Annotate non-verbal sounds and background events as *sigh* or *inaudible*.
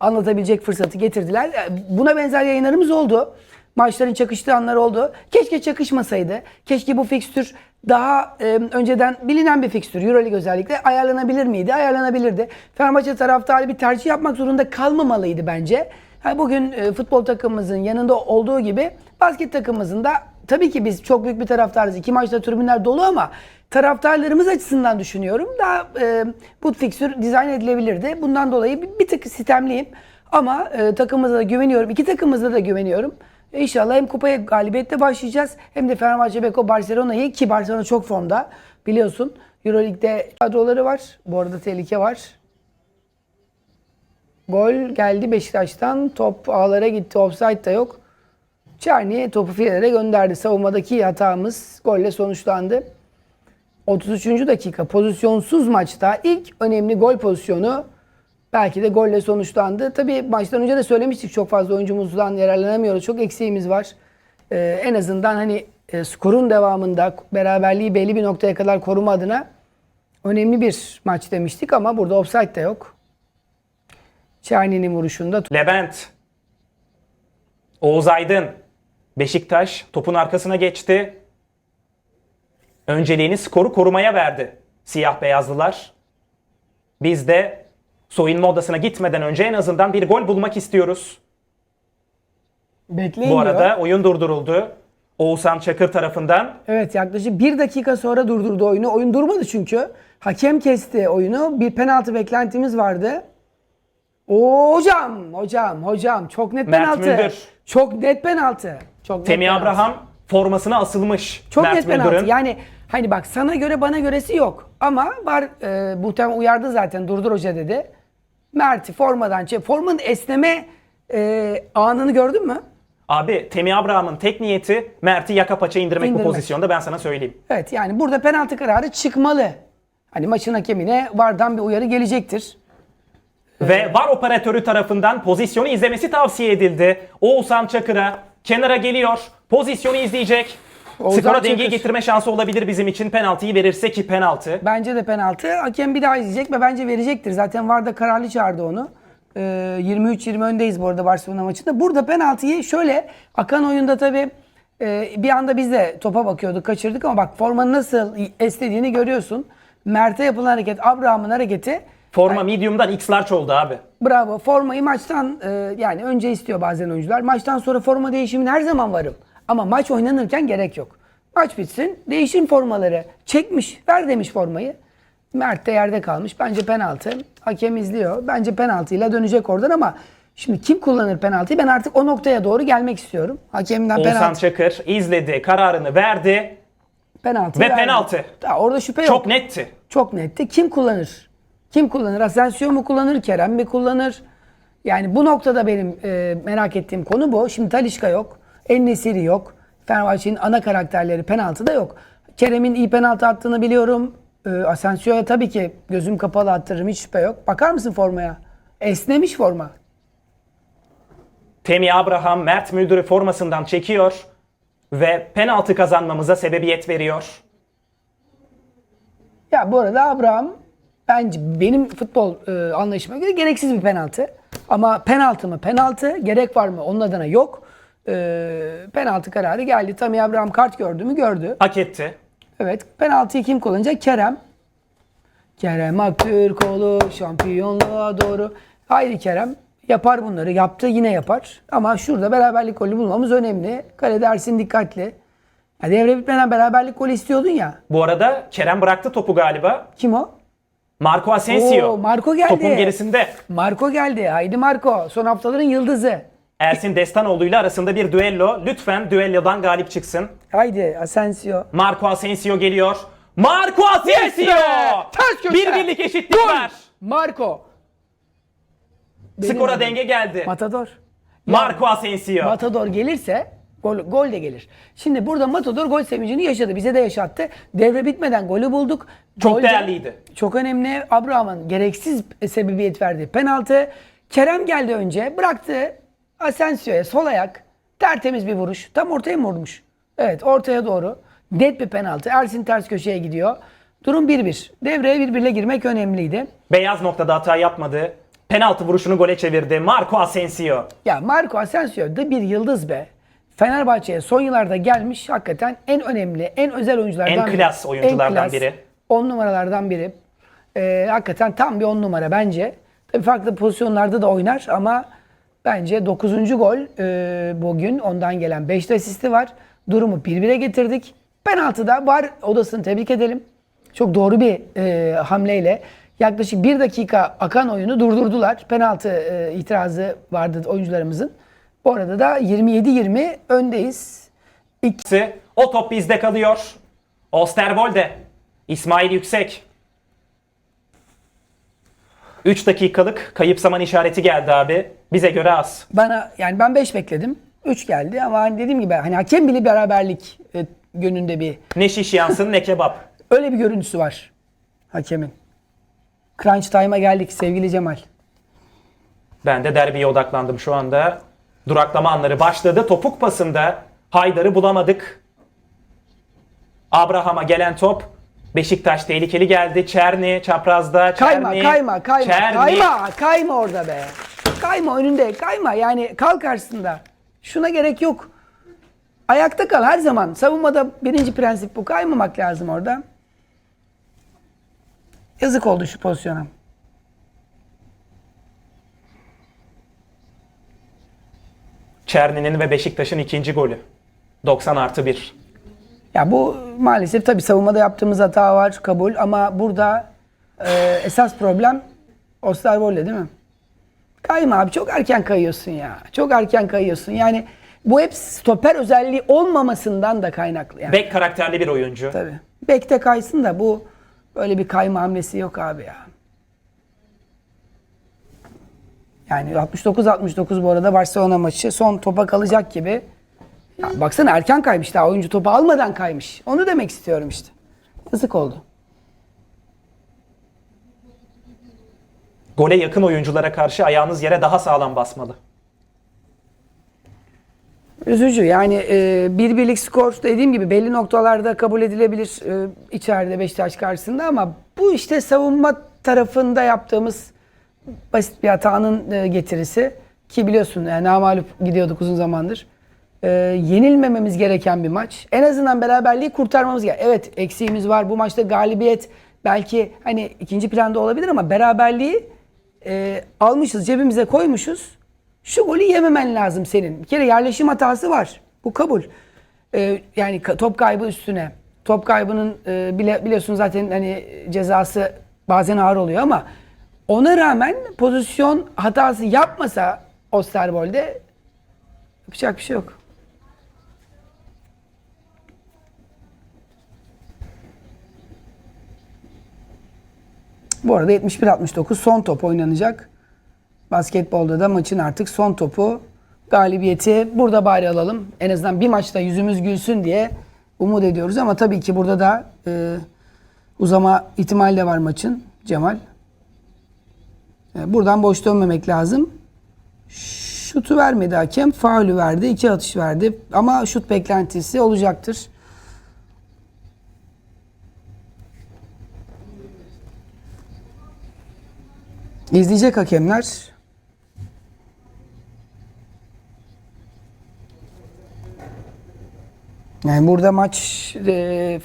anlatabilecek fırsatı getirdiler. E, Buna benzer yayınlarımız oldu. Maçların çakıştığı anlar oldu. Keşke çakışmasaydı. Keşke bu fikstür daha e, önceden bilinen bir fikstür. Euroleague özellikle ayarlanabilir miydi? Ayarlanabilirdi. Fenerbahçe taraftarı bir tercih yapmak zorunda kalmamalıydı bence. Bugün e, futbol takımımızın yanında olduğu gibi basket takımımızın da tabii ki biz çok büyük bir taraftarız. İki maçta tribünler dolu ama taraftarlarımız açısından düşünüyorum. Daha e, bu fikstür dizayn edilebilirdi. Bundan dolayı bir, bir tık sistemliyim. Ama e, takımımıza da güveniyorum. İki takımımıza da güveniyorum. E, İnşallah hem kupaya galibiyetle başlayacağız hem de Fenerbahçe Beko Barcelona'yı ki Barcelona çok formda biliyorsun. Euroleague'de kadroları var. Bu arada tehlike var. Gol geldi Beşiktaş'tan. Top ağlara gitti. Offside da yok. Çerni topu filelere gönderdi. Savunmadaki hatamız golle sonuçlandı. 33. dakika pozisyonsuz maçta ilk önemli gol pozisyonu belki de golle sonuçlandı. Tabii maçtan önce de söylemiştik çok fazla oyuncumuzdan yararlanamıyoruz. Çok eksiğimiz var. Ee, en azından hani e, skorun devamında beraberliği belli bir noktaya kadar koruma adına önemli bir maç demiştik ama burada offside de yok. Çerni'nin vuruşunda Levent. Oğuz Aydın. Beşiktaş topun arkasına geçti. Önceliğini skoru korumaya verdi. Siyah beyazlılar. Biz de soyunma odasına gitmeden önce en azından bir gol bulmak istiyoruz. bekleyin Bu diyor. arada oyun durduruldu. Oğuzhan Çakır tarafından. Evet yaklaşık bir dakika sonra durdurdu oyunu. Oyun durmadı çünkü. Hakem kesti oyunu. Bir penaltı beklentimiz vardı. Oo, hocam, hocam, hocam. Çok net Mert penaltı. Müldür. Çok net penaltı. Çok net Temi penaltı. Abraham formasına asılmış. Çok Mert net penaltı. Müldür'ün. Yani hani bak sana göre bana göresi yok. Ama var e, muhtemelen uyardı zaten durdur hoca dedi. Mert'i formadan çek. Formanın esneme e, anını gördün mü? Abi Temi Abraham'ın tek niyeti Mert'i yaka paça indirmek, İndirmek. bu pozisyonda ben sana söyleyeyim. Evet yani burada penaltı kararı çıkmalı. Hani maçın hakemine vardan bir uyarı gelecektir. Ve VAR operatörü tarafından pozisyonu izlemesi tavsiye edildi. Oğuzhan Çakır'a kenara geliyor. Pozisyonu izleyecek. Oğuzhan Skora dengeyi getirme şansı olabilir bizim için. Penaltıyı verirse ki penaltı. Bence de penaltı. Hakem bir daha izleyecek ve bence verecektir. Zaten VAR'da kararlı çağırdı onu. Ee, 23-20 öndeyiz bu arada Barcelona maçında. Burada penaltıyı şöyle akan oyunda tabii e, bir anda biz de topa bakıyorduk, kaçırdık ama bak formanın nasıl esnediğini görüyorsun. Mert'e yapılan hareket, Abraham'ın hareketi Forma medium'dan X large oldu abi. Bravo. Formayı maçtan e, yani önce istiyor bazen oyuncular. Maçtan sonra forma değişimine her zaman varım. Ama maç oynanırken gerek yok. Maç bitsin. Değişim formaları. Çekmiş. Ver demiş formayı. Mert de yerde kalmış. Bence penaltı. Hakem izliyor. Bence penaltıyla dönecek oradan ama şimdi kim kullanır penaltıyı? Ben artık o noktaya doğru gelmek istiyorum. Hakemden Oğuzhan penaltı. Çakır izledi, kararını verdi. penaltı Ve verdi. penaltı. Ya orada şüphe yok. Çok netti. Çok netti. Kim kullanır? Kim kullanır? Asensio mu kullanır? Kerem mi kullanır? Yani bu noktada benim e, merak ettiğim konu bu. Şimdi Talişka yok. En yok. Fenerbahçe'nin ana karakterleri penaltı da yok. Kerem'in iyi penaltı attığını biliyorum. E, Asensio'ya tabii ki gözüm kapalı attırırım. Hiç şüphe yok. Bakar mısın formaya? Esnemiş forma. Temi Abraham Mert Müldür'ü formasından çekiyor ve penaltı kazanmamıza sebebiyet veriyor. Ya bu arada Abraham bence benim futbol e, anlayışıma göre gereksiz bir penaltı. Ama penaltı mı penaltı, gerek var mı onun adına yok. E, penaltı kararı geldi. Tammy Abraham kart gördü mü gördü. Hak etti. Evet penaltıyı kim kullanacak? Kerem. Kerem Aktürkoğlu şampiyonluğa doğru. Haydi Kerem yapar bunları. Yaptı yine yapar. Ama şurada beraberlik golü bulmamız önemli. Kalede Ersin dikkatli. Ya devre bitmeden beraberlik golü istiyordun ya. Bu arada Kerem bıraktı topu galiba. Kim o? Marco Asensio. Oo, Marco geldi. Topun gerisinde. Marco geldi. Haydi Marco. Son haftaların yıldızı. Ersin Destanoğlu ile arasında bir düello. Lütfen düellodan galip çıksın. Haydi Asensio. Marco Asensio geliyor. Marco Asensio! Ters köşe. Bir birlik eşitlik Gol. var. Marco. Benim Skora adım. denge geldi. Matador. Marco Asensio. Matador gelirse gol, gol de gelir. Şimdi burada Matador gol sevincini yaşadı. Bize de yaşattı. Devre bitmeden golü bulduk. Çok Gol de- değerliydi. Çok önemli. Abraham'ın gereksiz sebebiyet verdiği penaltı. Kerem geldi önce. Bıraktı Asensio'ya sol ayak. Tertemiz bir vuruş. Tam ortaya mı vurmuş? Evet ortaya doğru. Net bir penaltı. Ersin ters köşeye gidiyor. Durum 1-1. Devreye birbirine girmek önemliydi. Beyaz noktada hata yapmadı. penaltı vuruşunu gole çevirdi. Marco Asensio. Ya Marco Asensio da bir yıldız be. Fenerbahçe'ye son yıllarda gelmiş hakikaten en önemli, en özel oyunculardan En biri. klas oyunculardan En klas, biri. 10 numaralardan biri. Ee, hakikaten tam bir 10 numara bence. Tabii farklı pozisyonlarda da oynar ama bence 9. gol e, bugün ondan gelen 5 asisti var. Durumu 1-1'e getirdik. Penaltıda var odasını tebrik edelim. Çok doğru bir e, hamleyle yaklaşık 1 dakika akan oyunu durdurdular. Penaltı e, itirazı vardı oyuncularımızın. Bu arada da 27-20 öndeyiz. İki, O top bizde kalıyor. Osterwolde. İsmail Yüksek. 3 dakikalık kayıp zaman işareti geldi abi. Bize göre az. bana yani ben 5 bekledim. 3 geldi ama hani dediğim gibi hani hakem bile beraberlik e, yönünde bir Ne şiş yansın ne kebap. *laughs* öyle bir görüntüsü var hakemin. Crunch time'a geldik sevgili Cemal. Ben de derbiye odaklandım şu anda. Duraklama anları başladı. Topuk pasında Haydar'ı bulamadık. Abraham'a gelen top. Beşiktaş tehlikeli geldi. Çerni çaprazda. Kayma, Çerni, kayma, kayma, Çerni. kayma, kayma orada be. Kayma önünde, kayma. Yani kal karşısında. Şuna gerek yok. Ayakta kal her zaman. Savunmada birinci prensip bu. Kaymamak lazım orada. Yazık oldu şu pozisyona. Çerni'nin ve Beşiktaş'ın ikinci golü. 90 artı 1. Ya bu maalesef tabii savunmada yaptığımız hata var kabul ama burada e, esas problem Osterwold'le değil mi? Kayma abi çok erken kayıyorsun ya. Çok erken kayıyorsun. Yani bu hep stoper özelliği olmamasından da kaynaklı. Yani. Bek karakterli bir oyuncu. Tabii. Bekte kaysın da bu böyle bir kayma hamlesi yok abi ya. Yani 69-69 bu arada Barcelona maçı son topa kalacak gibi. Ya baksana erken kaymış daha oyuncu topu almadan kaymış. Onu demek istiyorum işte. Yazık oldu. Gole yakın oyunculara karşı ayağınız yere daha sağlam basmalı. Üzücü yani e, bir birlik skor dediğim gibi belli noktalarda kabul edilebilir e, içeride Beşiktaş karşısında ama bu işte savunma tarafında yaptığımız basit bir hatanın e, getirisi ki biliyorsun yani namalup gidiyorduk uzun zamandır. E, yenilmememiz gereken bir maç. En azından beraberliği kurtarmamız gerek. Evet eksiğimiz var bu maçta galibiyet belki hani ikinci planda olabilir ama beraberliği e, almışız cebimize koymuşuz. Şu golü yememen lazım senin. Bir kere yerleşim hatası var. Bu kabul. Ee, yani top kaybı üstüne. Top kaybının e, bile biliyorsun zaten hani cezası bazen ağır oluyor ama ona rağmen pozisyon hatası yapmasa Osterwold'e yapacak bir şey yok. Bu arada 71-69 son top oynanacak. Basketbolda da maçın artık son topu galibiyeti burada bari alalım. En azından bir maçta yüzümüz gülsün diye umut ediyoruz ama tabii ki burada da e, uzama ihtimali de var maçın Cemal. E, buradan boş dönmemek lazım. Şutu vermedi hakem. Faulü verdi. iki atış verdi. Ama şut beklentisi olacaktır. İzleyecek hakemler. Yani burada maç e,